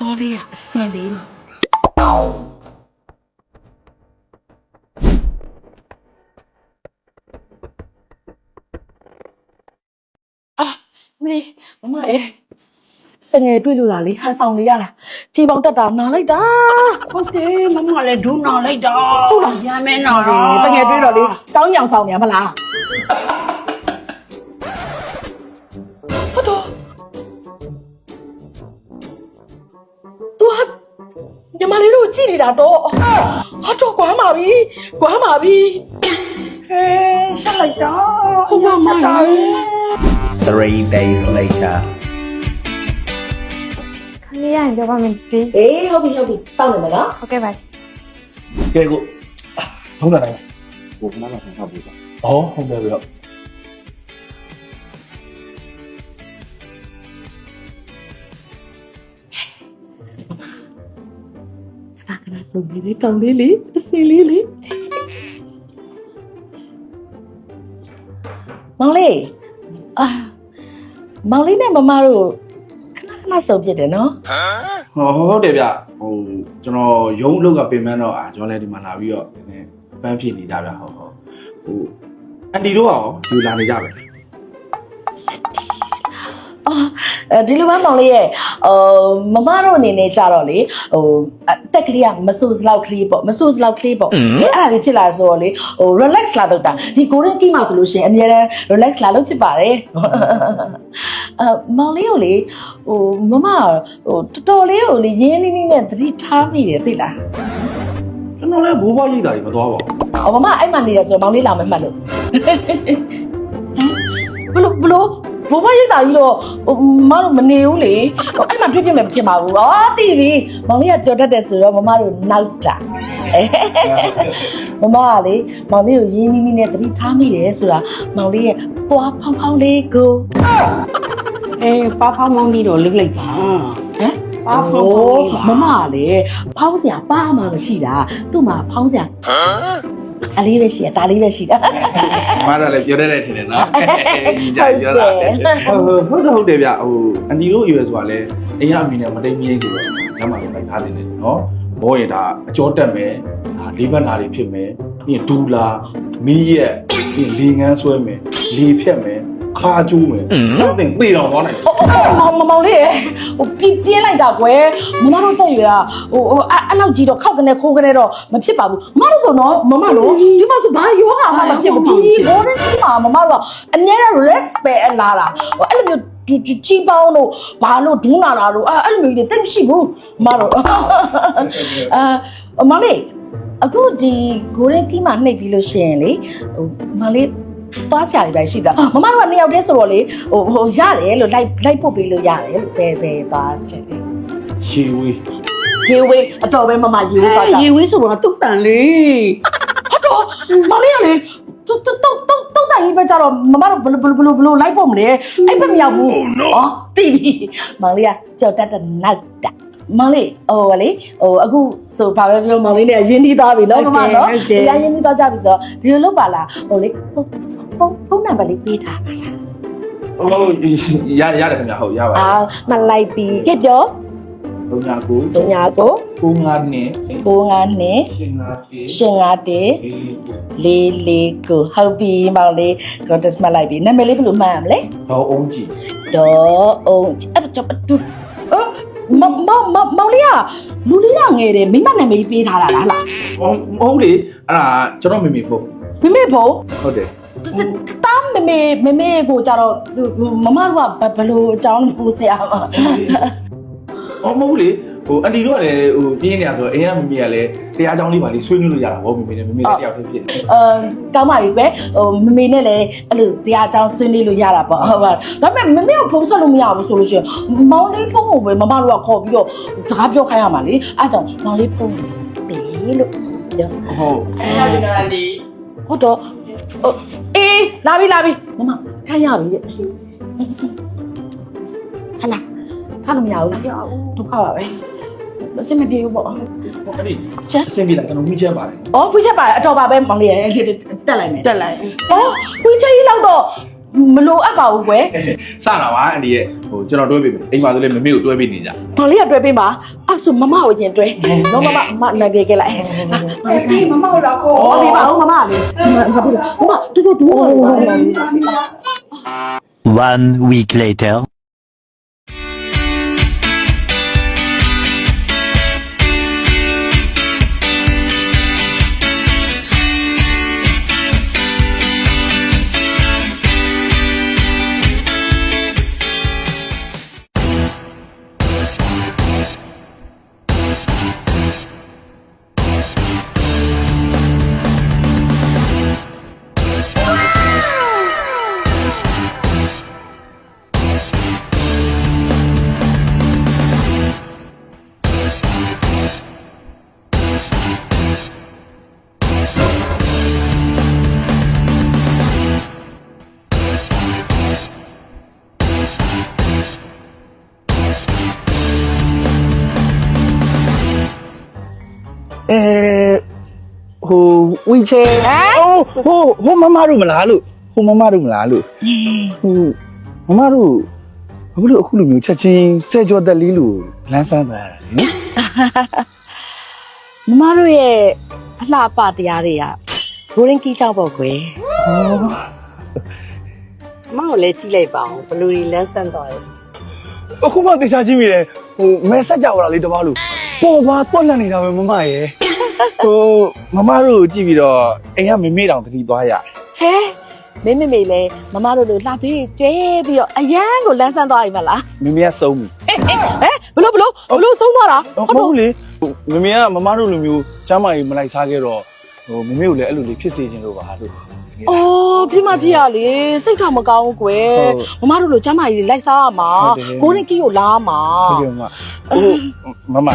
အခေါ်လေးကအစင်လေးနော်အာမလေးမမရဲ့တငယ်တွေ့လို့လားလေဟန်ဆောင်လေးရလားခြေပေါင်းတက်တာနားလိုက်တာဟုတ်တယ်မမလည်းဒူးနာလိုက်တာဟုတ်လားရမဲနာတငယ်တွေ့တော့လေတောင်းညောင်ဆောင်နေရမလား ညီမလေးတို့ကြည့်နေတာတော့ဟုတ်တော့ကွာမှာပြီကွာမှာပြီဟဲရှက်လိုက်တာဟုတ်ပါမလား Three days later. ခလေးရရင်ပြောပါမယ်ဒီအေးဟုတ်ပြီဟုတ်ပြီစောင့်နေမယ်နော်ဟုတ်ကဲ့ပါကဲကိုထုံးတာတိုင်းကိုခဏမှဆန်းစားဖို့ပါဩဟုတ်တယ်ဗျခ ဏခဏစုံလေးလေးကောင်းလေးလေးအစီလေးလေးမောင်လေးအာမောင်လေးနဲ့မမတို့ခဏခဏစုံပြစ်တယ်နော်ဟောဟုတ်တယ်ဗျဟိုကျွန်တော်ရုံးအလုပ်ကပြင်ပန်းတော့အာကျွန်တော်လည်းဒီမှာလာပြီးတော့နည်းနည်းပန်းဖြစ်နေတာဗျဟုတ်ဟုတ်ဟိုအန်တီတို့ကရောဒီလာနေကြပဲအာ အဲဒီလိုမှမောင်လေးရဲ့ဟိုမမတို့အနေနဲ့ကြတော့လေဟိုအတက်ကလေးကမဆူစလောက်ကလေးပေါ့မဆူစလောက်ကလေးပေါ့အဲအဲ့ဒါလေးဖြစ်လာဆိုတော့လေဟို relax လာတော့တာဒီကိုရင်ကီမှာဆိုလို့ရှိရင်အများတန်း relax လာလို့ဖြစ်ပါတယ်အမောင်လေးကိုလေဟိုမမဟိုတော်တော်လေးကိုလေရင်းနှီးနှီးနဲ့သတိထားမိတယ်သိလားကျွန်တော်လည်းဘိုးဘွားရိတ်တာတွေမသွားပါဘူးအော်မမအဲ့မှနေရဆိုတော့မောင်လေးလာမယ်မှတ်လို့ဘလို့ဘလို့ ဘဘရိတ်တာကြီးတော့ဟိုမမတို့မနေဘူးလေဟိုအဲ့မှတွေ့ပြမယ်မဖြစ်ပါဘူး။အော်တည်ပြီမောင်လေးကကြော်တတ်တယ်ဆိုတော့မမတို့နောက်တာမမကလေမောင်လေးကိုရင်းနှီးနှီးနဲ့သတိထားမိတယ်ဆိုတာမောင်လေးရဲ့သွားဖောင်းဖောင်းလေးကိုအေးပါဖောင်းမောင်းပြီးတော့လိမ့်လိုက်ပါဟမ်ပါဖောင်းမောင်းလေးပါမမကလေဖောင်းစရာပါမှမရှိတာသူ့မှာဖောင်းစရာ အလေးပဲရှိတာဒါလေးပဲရှိတာမားတာလည်းပြောတတ်တယ်ထင်တယ်နော်ဟုတ်တယ်ဟုတ်ဟုတ်တယ်ဟုတ်တယ်ဗျဟိုအန်တီတို့ရွယ်ဆိုတာလည်းအရင်အမိနဲ့မတိမ်မြင်းဆိုတော့ညမှာလည်းလိုက်ထားနေတယ်နော်ဘောရင်ဒါအကျော်တက်မယ်ဒါလေးဘက်နာတွေဖြစ်မယ်ပြီးဒူလာမီးရက်ပြီးလေငန်းဆွဲမယ်လေဖြတ်မယ် ခါကျိုးမယ်တော့တင်သေတော်သွားနိုင်တယ်။အော်မောင်မောင်လေးရဲ့ဟိုပြင်းပြင်းလိုက်တာကွယ်မမတို့တက်ရွယ်ကဟိုဟိုအဲ့အဲ့လောက်ကြီးတော့ခောက်ကနေခိုးကနေတော့မဖြစ်ပါဘူးမမတို့ဆိုတော့မမတို့ဒီမှာဆိုဘာယောဂမှမဖြစ်ဘူးဒီဘောရင်းဒီမှာမမတို့ကအများနဲ့ relax ပဲအလားတာဟိုအဲ့လိုမျိုးဒီကြီးပေါင်းတို့ဘာလို့ဒူးနာတာတို့အဲ့လိုမျိုးတွေတိတ်မရှိဘူးမမတို့အာမလေးအခုဒီဂိုရင်ကီးမှာနှိပ်ပြီးလို့ရှိရင်လေဟိုမလေး သွားစရာတွေပဲရှိတာမမတို့ကနှစ်ယောက်တည်းဆိုတော့လေဟိုဟိုရတယ်လို့လိုက်လိုက်ပို့ပေးလို့ရတယ်လို့ပဲပဲသွားချက်လေရှေဝေးရေဝေးအတော်ပဲမမရေဝေးသွားကြရေဝေးဆိုတော့တုတ်တန်လေဟုတ်တော့မလေးကလေတုတ်တုတ်တုတ်တုတ်တုတ်တိုင်းပဲကြတော့မမတို့ဘလို့ဘလို့ဘလို့ဘလို့လိုက်ဖို့မလဲအဲ့ဘက်မရောက်ဘူးအော်တိပြီမောင်လေးကကြောက်တတ်တဲ့နောက်တာ မောင်လေးဟိုလေဟိုအခုဆိုဘာပဲပြောမောင်လေးနဲ့ရင်းနှီးသွားပြီနော်မမနော်တရားရင်းနှီးသွားကြပြီဆိုတော့ဒီလိုလုပ်ပါလားဟိုလေဖုန်းဖုန်းဖုန်းနံပါတ်လေးပေးထားပါလားဟုတ်ရရတယ်ခင်ဗျဟုတ်ရပါအာမလိုက်ပြီကြည့်ပြောတယ်39ကိုတုံညာကို95နဲ့95နဲ့89ရှင်ငါတေးလေးလေးကိုဟုတ်ပြီမောင်လေးကိုတက်မှတ်လိုက်ပြီနာမည်လေးဘယ်လိုမှတ်ရမလဲတော့အုံးကြည့်ဒေါ်အောင်အဲ့တော့အတူအော် မမမမောင်လေးကလူလေးကငယ်တယ်မိမနာမည်ပေးထားတာလားလားဟုတ်ဟုတ်လေအဲ့ဒါကျွန်တော်မိမိဖို့မမေဘုံဟုတ်တယ်တာမမေမမေကိုကြတော့မမတို့ကဘယ်လိုအကြောင်းလို့ဆရာမအော်မဟုတ်လေ ဟိုအန်တီတို့ကလည်းဟိုပြင်းနေတာဆိုတော့အိမ်ကမိမိကလည်းတရားကြောင်းလေးပါလေးဆွေးနွေးလို့ရတာဗောမိမိနဲ့မိမိလည်းတယောက်တည်းဖြစ်တယ်အဲကောင်းပါပြီပဲဟိုမမေနဲ့လည်းအဲ့လိုတရားအကြောင်းဆွေးနွေးလို့ရတာပေါ့ဟုတ်ပါဒါပေမဲ့မမေကိုဖုန်းဆက်လို့မရဘူးဆိုလို့ရှိရင်မောင်လေးဖုန်းကိုပဲမမတို့ကခေါ်ပြီးတော့စကားပြောခိုင်းရမှာလေအဲကြောင့်မောင်လေးဖုန်းပေးလို့ပြောဟုတ်ဟုတ်တော့ဟိုအေးလာပြီလာပြီမမခိုင်းရပြီတဲ့ဟလာ ထားလို့မရဘူးလားဒုက္ခပါပဲအဆင်မပြေဘူးပေါ့ဟိုအဲ့ဒီကျန်အဆင်ပြေလားကျွန်တော်ဝီချက်ပါတယ်။အော်ဝီချက်ပါအတော်ပါပဲမောင်လေးရဲ့တက်လိုက်မယ်တက်လိုက်။အော်ဝီချက်ကြီးလောက်တော့မလိုအပ်ပါဘူးကွယ်စတာပါအန်ဒီရဲ့ဟိုကျွန်တော်တွဲပေးမယ်အိမ်မှာဆိုလည်းမမေကိုတွဲပေးနေကြ။မောင်လေးကတွဲပေးပါ။အဲ့ဆိုမမကိုရင်တွဲ။နော်မမမနိုင်ပြေခဲ့လိုက်။အေးမမကိုတော့ခေါ်။ဟောဒီပါဦးမမလေး။မမမမတူတူတူမောင်လေး One week later. ဟိုဝီချဲဟိုဟိုဟိုမမတို့မလားလို့ဟိုမမတို့မလားလို့ဟိုမမတို့ဘာလို့အခုလိုမျိုးချက်ချင်းဆဲကြောတက်လေးလို့လမ်းဆန်းသွားရတာလဲမမတို့ရဲ့အလှပတရားတွေကဂိုရင်းကီးကြောက်ပေါ့ကွယ်အမကိုလည်းကြည့်လိုက်ပါဦးဘလူတွေလန်းဆန်းသွားတယ်အခုမှတေချာကြည့်မိတယ်ဟိုမဲဆက်ကြောက်လာလေးတပားလို့ပေါ်ပါတွက်လက်နေတာပဲမမရဲ့ ဟိုမမတို့ကြည့်ပြီးတော့အိမ်ကမမေ့တောင်တတိသွားရဟဲမင်းမမေလေမမတို့လိုလှသွေးကျွဲပြီးတော့အရန်ကိုလန်းဆန်းသွားပြီမလားမမေကစုံပြီဟဲဘလို့ဘလို့ဘလို့ဆုံးသွားတာဟုတ်ဘူးလေဟိုမမေကမမတို့လိုမျိုးချမ်းမကြီးမလိုက်စားခဲ့တော့ဟိုမမေကိုလည်းအဲ့လိုလေးဖြစ်စေခြင်းလို့ပါလို့အော်ပြမပြရလေစိတ်ထားမကောင်းဘူးကွယ်မမတို့လိုကျမ်းမာကြီးလိုက်စားရမှာဂိုရင်းကီးကိုလာမှာဟုတ်ကဲ့မဟိုမမ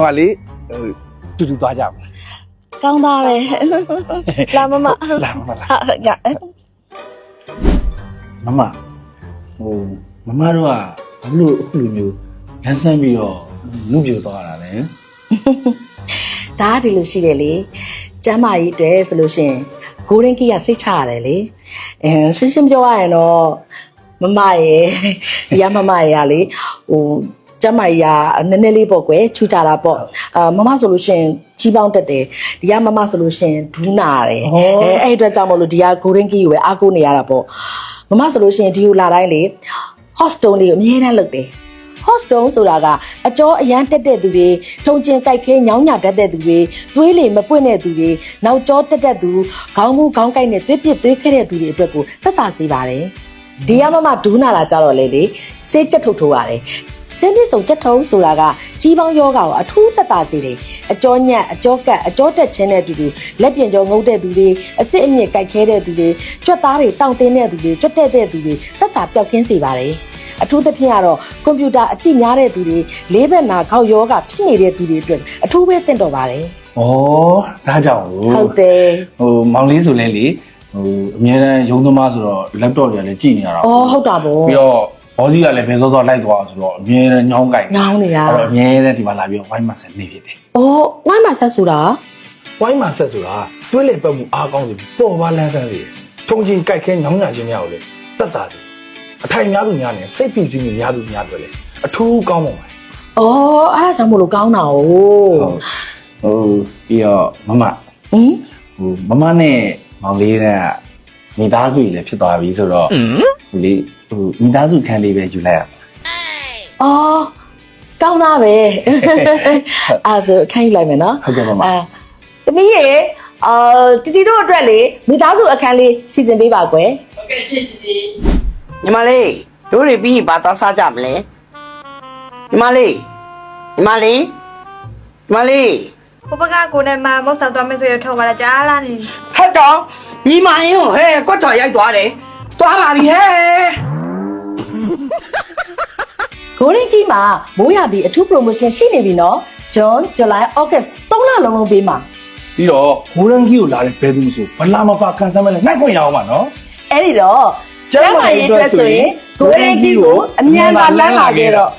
ဟိုလေဟို တူတူသွားကြပါကောင်းသားပဲလာမမလာမမလာဟာညမမဟိုမမတို့ကဘာလို့အခုလိုမျိုးလမ်းဆန်းပြီးတော့လူပြိုသွားတာလဲဒါကဒီလိုရှိတယ်လေကျမ်းမာကြီးအတွက်ဆိုလို့ရှိရင်ဂိုရင်းကီးကစိတ်ချရတယ်လေအဲရှင်းရှင်းပြောရရင်တော့မမရဲ့ဒီကမမရဲ့ကလေဟို ကျမ်းမာကြီးကနည်းနည်းလေးပေါ့ကွယ်ချူကြတာပေါ့အာမမဆိုလို့ရှိရင်ကြီးပေါင်းတက်တယ်ဒီကမမဆိုလို့ရှိရင်ဒူးနာတယ်အဲအဲ့အတွက်ကြောင့်မလို့ဒီကဂိုရင်းကီးကိုပဲအားကိုးနေရတာပေါ့မမဆိုလို့ရှိရင်ဒီကိုလာတိုင်းလေ hostel လေးကိုအမြဲတမ်းလုပ်တယ် hostel ဆိုတာကအကျော်အရန်တက်တဲ့သူတွေထုံကျင်ကြိုက်ခဲညောင်းညာတတ်တဲ့သူတွေသွေးလေမပွင့်တဲ့သူတွေနောက်ကျောတက်တဲ့သူခေါင်းမူခေါင်းကိုက်နဲ့သွေးပစ်သွေးခဲတဲ့သူတွေအတွက်ကိုတက်တာစေပါတယ်ဒီကမမဒူးနာလာကြတော့လေလေစေးချက်ထုတ်ထိုးရတယ် စင်းပြစုံချက်ထုံးဆိုတာကကြီးပေါင်းယောဂါကိုအထူးသက်သာစေတယ်အကျောညက်အကျောကတ်အကျောတက်ချင်းတဲ့သူတွေလက်ပြင်ကျော်ငုတ်တဲ့သူတွေအစစ်အမြစ်ကြိုက်ခဲတဲ့သူတွေကြွက်သားတွေတောင့်တင်းတဲ့သူတွေကြွက်တဲ့တဲ့သူတွေသက်သာပျောက်ကင်းစေပါတယ်အထူးသဖြင့်ကတော့ကွန်ပျူတာအကြည့်များတဲ့သူတွေလေးဘက်နာခေါက်ယောဂဖြစ်နေတဲ့သူတွေအတွက်အထူးပဲသင့်တော်ပါတယ်ဩဒါကြောင့်လို့ဟုတ်တယ်ဟိုမောင်လေးဆိုလဲလေဟိုအများတန်းရုံးသမားဆိုတော့ laptop တွေကလည်းကြည့်နေရတာအော်ဟုတ်တာဗောပြီးတော့ ဘောစီကလည်းဘယ်သောသောလိုက်သွားဆိုတော့အများတန်းညောင်းကြိုက်ညောင်းနေတာအဲ့တော့အများတန်းဒီမှာလာပြီးတော့ wine master နေဖြစ်တယ်အော်ဝိုင်းမှာဆက်ဆိုတာဝိုင်းမာဆက်ဆိုတာသွေးလေပတ်မှုအားကောင်းစေပြီးပေါ်ပါလန်းဆန်းစေထုံချင်းကြိုက်ခဲညောင်းညာခြင်းများကိုလေတက်တာတယ်အထိုင်များသူများနေစိတ်ဖိစီးမှုများသူများတွေလေအထူးကောင်းပါပါအော်အဲ့ဒါကြောင့်မလို့ကောင်းတာ哦ဟိုပြီးတော့မမဟင်ဟိုမမနဲ့မောင်လေးက မိသားစုကြီးလည်းဖြစ်သွားပြီဆိုတော့ဟိုလေဟိုမိသားစုခန်းလေးပဲယူလိုက်ရပါအော်ကောင်းသားပဲအဲ့ဒါဆိုအခန်းယူလိုက်မယ်နော်ဟုတ်ကဲ့ပါမအာသမီးရေအာတီတီတို့အတွက်လေမိသားစုအခန်းလေးစီစဉ်ပေးပါကွယ်ညီမလေးတို့တွေပြီးရင်ဘာသွားစားကြမလဲညီမလေးညီမလေးညီမလေး ဘဘကကိုနဲ့မမုတ်ဆောင်သွားမယ်ဆိုရထောက်ပါလားကြားလားနေဟဲ့တော့ညီမရင်ဟဲ့ကွက်ချော်ရိုက်သွားတယ်သွားပါပြီဟဲ့ဂိုရင်းကီမှာမိုးရပြီးအထူး promotion ရှိနေပြီနော် June July August 3လလုံးလုံးပေးမှာပြီးတော့ဟိုရန်ကြီးကိုလာတဲ့ဘယ်သူဆိုဘလာမပါကန်ဆယ်မဲ့လဲနိုင်ခွင့်ရအောင်ပါနော်အဲ့ဒီတော့ကျမ်းမာရေးအတွက်ဆိုရင်ဂိုရင်းကီကိုအမြန်ပါလမ်းလာခဲ့တော့